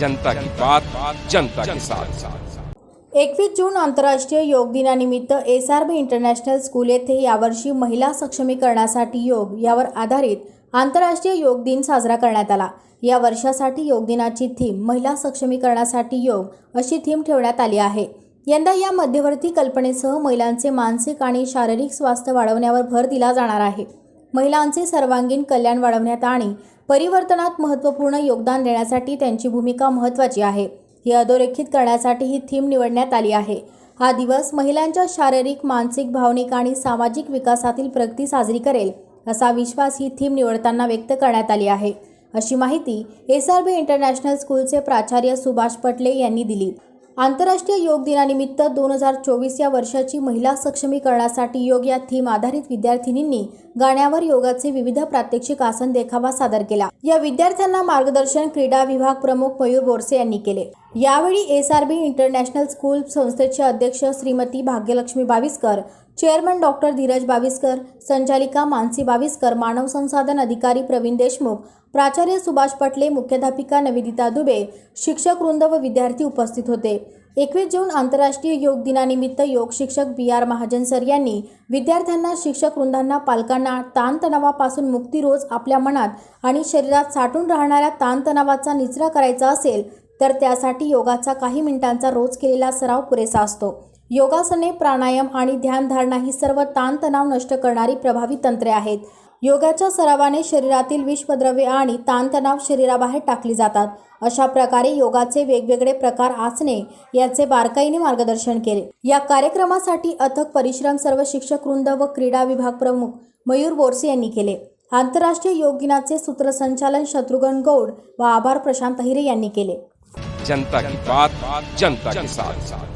जनता की बात जनता के साथ। एकवीस जून आंतरराष्ट्रीय योग दिनानिमित्त S R B international school येथे यावर्षी महिला सक्षमीकरणासाठी योग यावर आधारित आंतरराष्ट्रीय योग दिन साजरा करण्यात आला. या वर्षासाठी योग दिनाची थीम महिला सक्षमीकरणासाठी योग अशी थीम ठेवण्यात आली आहे. यंदा या मध्यवर्ती कल्पनेसह महिलांचे मानसिक आणि शारीरिक स्वास्थ्य वाढवण्यावर भर दिला जाणार आहे. महिलांचे सर्वांगीण कल्याण वाढवण्यात आणि परिवर्तनात महत्त्वपूर्ण योगदान देण्यासाठी त्यांची भूमिका महत्त्वाची आहे. ही अधोरेखित करण्यासाठी ही थीम निवडण्यात आली आहे. हा दिवस महिलांच्या शारीरिक मानसिक भावनिक आणि सामाजिक विकासातील प्रगती साजरी करेल असा विश्वास ही थीम निवडताना व्यक्त करण्यात आली आहे. अशी माहिती एस आर बी इंटरनॅशनल स्कूलचे प्राचार्य सुभाष पटले यांनी दिली. आंतरराष्ट्रीय योग दिनानिमित्त दोन हजार चोवीस या वर्षाची महिला सक्षमीकरणासाठी योग या थीम आधारित विद्यार्थिनींनी गाण्यावर योगाचे विविध प्रात्यक्षिक आसन देखावा सादर केला. या विद्यार्थ्यांना मार्गदर्शन क्रीडा विभाग प्रमुख मयूर बोरसे यांनी केले. यावेळी S R B international school संस्थेचे अध्यक्ष श्रीमती भाग्यलक्ष्मी बाविस्कर चेअरमन डॉक्टर धीरज बाविस्कर संचालिका मानसी बाविस्कर मानव संसाधन अधिकारी प्रवीण देशमुख प्राचार्य सुभाष पटले मुख्याध्यापिका नविदिता दुबे शिक्षक वृंद व विद्यार्थी उपस्थित होते. एकवीस जून आंतरराष्ट्रीय योग दिनानिमित्त योग शिक्षक बी आर महाजन सर यांनी विद्यार्थ्यांना शिक्षक वृंदांना पालकांना ताणतणावापासून मुक्ती रोज आपल्या मनात आणि शरीरात साठून राहणाऱ्या ताणतणावाचा निचरा करायचा असेल तर त्यासाठी योगाचा काही मिनिटांचा रोज केलेला सराव पुरेसा असतो. योगासने प्राणायाम आणि ध्यानधारणा ही सर्व ताणतणाव नष्ट करणारी प्रभावी तंत्रे आहेत. योगाच्या सरावाने शरीरातील विषपद्रव्ये आणि ताणतणाव शरीराबाहेर टाकली जातात. अशा प्रकारे योगाचे वेगवेगळे प्रकार आसने याचे बारकाईने मार्गदर्शन केले. या कार्यक्रमासाठी अथक परिश्रम सर्व शिक्षक वृंद व क्रीडा विभाग प्रमुख मयूर बोरसे यांनी केले. आंतरराष्ट्रीय योग दिनाचे सूत्रसंचालन शत्रुघ्न गौड व आभार प्रशांत अहिरे यांनी केले. जनता की बात जनता के साथ। साथ